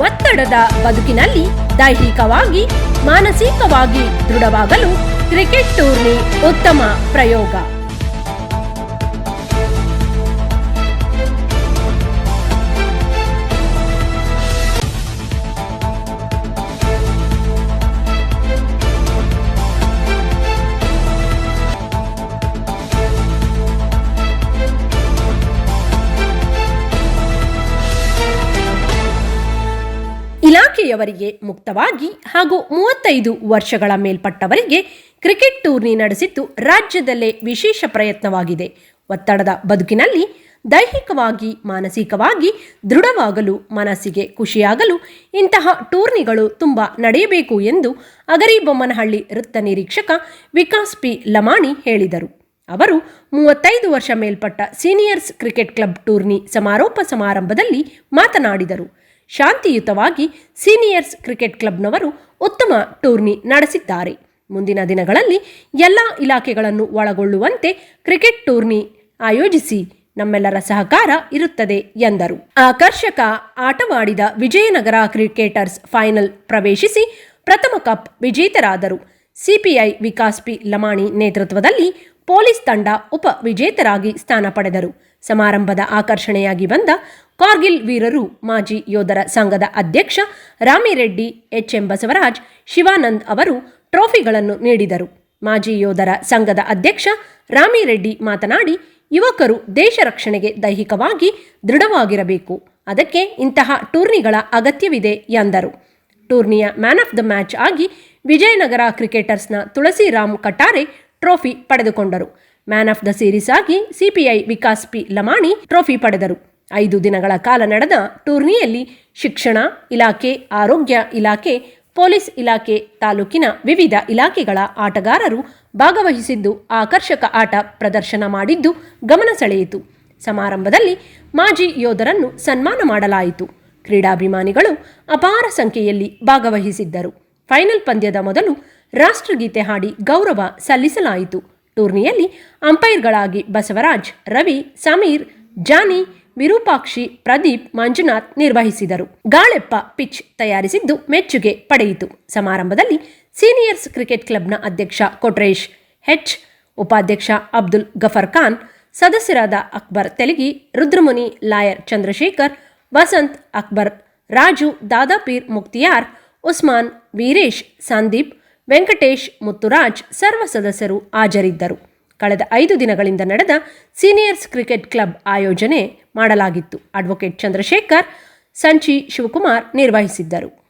ಒತ್ತಡದ ಬದುಕಿನಲ್ಲಿ ದೈಹಿಕವಾಗಿ ಮಾನಸಿಕವಾಗಿ ದೃಢವಾಗಲು ಕ್ರಿಕೆಟ್ ಟೂರ್ನಿ ಉತ್ತಮ ಪ್ರಯೋಗ. ಇಲಾಖೆಯವರಿಗೆ ಮುಕ್ತವಾಗಿ ಹಾಗೂ ಮೂವತ್ತೈದು ವರ್ಷಗಳ ಮೇಲ್ಪಟ್ಟವರಿಗೆ ಕ್ರಿಕೆಟ್ ಟೂರ್ನಿ ನಡೆಸಿದ್ದು ರಾಜ್ಯದಲ್ಲೇ ವಿಶೇಷ ಪ್ರಯತ್ನವಾಗಿದೆ. ಒತ್ತಡದ ಬದುಕಿನಲ್ಲಿ ದೈಹಿಕವಾಗಿ, ಮಾನಸಿಕವಾಗಿ ದೃಢವಾಗಲು, ಮನಸ್ಸಿಗೆ ಖುಷಿಯಾಗಲು ಇಂತಹ ಟೂರ್ನಿಗಳು ತುಂಬ ನಡೆಯಬೇಕು ಎಂದು ಅಗರಿಬೊಮ್ಮನಹಳ್ಳಿ ವೃತ್ತ ನಿರೀಕ್ಷಕ ವಿಕಾಸ್ ಪಿ. ಲಮಾಣಿ ಹೇಳಿದರು. ಅವರು ಮೂವತ್ತೈದು ವರ್ಷ ಮೇಲ್ಪಟ್ಟ ಸೀನಿಯರ್ಸ್ ಕ್ರಿಕೆಟ್ ಕ್ಲಬ್ ಟೂರ್ನಿ ಸಮಾರೋಪ ಸಮಾರಂಭದಲ್ಲಿ ಮಾತನಾಡಿದರು. ಶಾಂತಿಯುತವಾಗಿ ಸೀನಿಯರ್ಸ್ ಕ್ರಿಕೆಟ್ ಕ್ಲಬ್ನವರು ಉತ್ತಮ ಟೂರ್ನಿ ನಡೆಸಿದ್ದಾರೆ. ಮುಂದಿನ ದಿನಗಳಲ್ಲಿ ಎಲ್ಲ ಇಲಾಖೆಗಳನ್ನು ಒಳಗೊಳ್ಳುವಂತೆ ಕ್ರಿಕೆಟ್ ಟೂರ್ನಿ ಆಯೋಜಿಸಿ ನಮ್ಮೆಲ್ಲರ ಸಹಕಾರ ಇರುತ್ತದೆ ಎಂದರು. ಆಕರ್ಷಕ ಆಟವಾಡಿದ ವಿಜಯನಗರ ಕ್ರಿಕೆಟರ್ಸ್ ಫೈನಲ್ ಪ್ರವೇಶಿಸಿ ಪ್ರಥಮ ಕಪ್ ವಿಜೇತರಾದರು. ಸಿಪಿಐ ವಿಕಾಸ್ ಪಿ ಲಮಾಣಿ ನೇತೃತ್ವದಲ್ಲಿ ಪೊಲೀಸ್ ತಂಡ ಉಪ ವಿಜೇತರಾಗಿ ಸ್ಥಾನ ಪಡೆದರು. ಸಮಾರಂಭದ ಆಕರ್ಷಣೆಯಾಗಿ ಬಂದ ಕಾರ್ಗಿಲ್ ವೀರರು ಮಾಜಿ ಯೋಧರ ಸಂಘದ ಅಧ್ಯಕ್ಷ ರಾಮಿರೆಡ್ಡಿ ಎಚ್. ಎಂ. ಬಸವರಾಜ್, ಶಿವಾನಂದ್ ಅವರು ಟ್ರೋಫಿಗಳನ್ನು ನೀಡಿದರು. ಮಾಜಿ ಯೋಧರ ಸಂಘದ ಅಧ್ಯಕ್ಷ ರಾಮಿರೆಡ್ಡಿ ಮಾತನಾಡಿ, ಯುವಕರು ದೇಶ ರಕ್ಷಣೆಗೆ ದೈಹಿಕವಾಗಿ ದೃಢವಾಗಿರಬೇಕು. ಅದಕ್ಕೆ ಇಂತಹ ಟೂರ್ನಿಗಳ ಅಗತ್ಯವಿದೆ ಎಂದರು. ಟೂರ್ನಿಯ ಮ್ಯಾನ್ ಆಫ್ ದ ಮ್ಯಾಚ್ ಆಗಿ ವಿಜಯನಗರ ಕ್ರಿಕೆಟರ್ಸ್ನ ತುಳಸಿರಾಮ್ ಕಟಾರೆ ಟ್ರೋಫಿ ಪಡೆದುಕೊಂಡರು. ಮ್ಯಾನ್ ಆಫ್ ದ ಸೀರೀಸ್ ಆಗಿ CPI Vikas P Lamani trophy ಪಡೆದರು. ಐದು ದಿನಗಳ ಕಾಲ ನಡೆದ ಟೂರ್ನಿಯಲ್ಲಿ ಶಿಕ್ಷಣ ಇಲಾಖೆ, ಆರೋಗ್ಯ ಇಲಾಖೆ, ಪೊಲೀಸ್ ಇಲಾಖೆ ತಾಲೂಕಿನ ವಿವಿಧ ಇಲಾಖೆಗಳ ಆಟಗಾರರು ಭಾಗವಹಿಸಿದ್ದು ಆಕರ್ಷಕ ಆಟ ಪ್ರದರ್ಶನ ಮಾಡಿದ್ದು ಗಮನ ಸೆಳೆಯಿತು. ಸಮಾರಂಭದಲ್ಲಿ ಮಾಜಿ ಯೋಧರನ್ನು ಸನ್ಮಾನ ಮಾಡಲಾಯಿತು. ಕ್ರೀಡಾಭಿಮಾನಿಗಳು ಅಪಾರ ಸಂಖ್ಯೆಯಲ್ಲಿ ಭಾಗವಹಿಸಿದ್ದರು. ಫೈನಲ್ ಪಂದ್ಯದ ಮೊದಲು ರಾಷ್ಟ್ರಗೀತೆ ಹಾಡಿ ಗೌರವ ಸಲ್ಲಿಸಲಾಯಿತು. ಟೂರ್ನಿಯಲ್ಲಿ ಅಂಪೈರ್ಗಳಾಗಿ ಬಸವರಾಜ್, ರವಿ, ಸಮೀರ್, ಜಾನಿ, ವಿರೂಪಾಕ್ಷಿ, ಪ್ರದೀಪ್, ಮಂಜುನಾಥ್ ನಿರ್ವಹಿಸಿದರು. ಗಾಳೆಪ್ಪ ಪಿಚ್ ತಯಾರಿಸಿದ್ದು ಮೆಚ್ಚುಗೆ ಪಡೆಯಿತು. ಸಮಾರಂಭದಲ್ಲಿ ಸೀನಿಯರ್ಸ್ ಕ್ರಿಕೆಟ್ ಕ್ಲಬ್ನ ಅಧ್ಯಕ್ಷ ಕೊಟ್ರೇಶ್, ಹೆಚ್ ಉಪಾಧ್ಯಕ್ಷ ಅಬ್ದುಲ್ ಗಫರ್ ಖಾನ್, ಸದಸ್ಯರಾದ ಅಕ್ಬರ್ ತೆಲಗಿ, ರುದ್ರಮುನಿ ಲಾಯರ್ ಚಂದ್ರಶೇಖರ್, ವಸಂತ್ ಅಕ್ಬರ್, ರಾಜು, ದಾದಾಪೀರ್ ಮುಕ್ತಿಯಾರ್, ಉಸ್ಮಾನ್, ವೀರೇಶ್, ಸಂದೀಪ್ ವೆಂಕಟೇಶ್ ಮುತ್ತುರಾಜ್ ಸರ್ವ ಸದಸ್ಯರು ಹಾಜರಿದ್ದರು. ಕಳೆದ ಐದು ದಿನಗಳಿಂದ ನಡೆದ ಸೀನಿಯರ್ಸ್ ಕ್ರಿಕೆಟ್ ಕ್ಲಬ್ ಆಯೋಜನೆ ಮಾಡಲಾಗಿತ್ತು. ಅಡ್ವೊಕೇಟ್ ಚಂದ್ರಶೇಖರ್, ಸಂಚಿ ಶಿವಕುಮಾರ್ ನಿರ್ವಹಿಸಿದ್ದರು.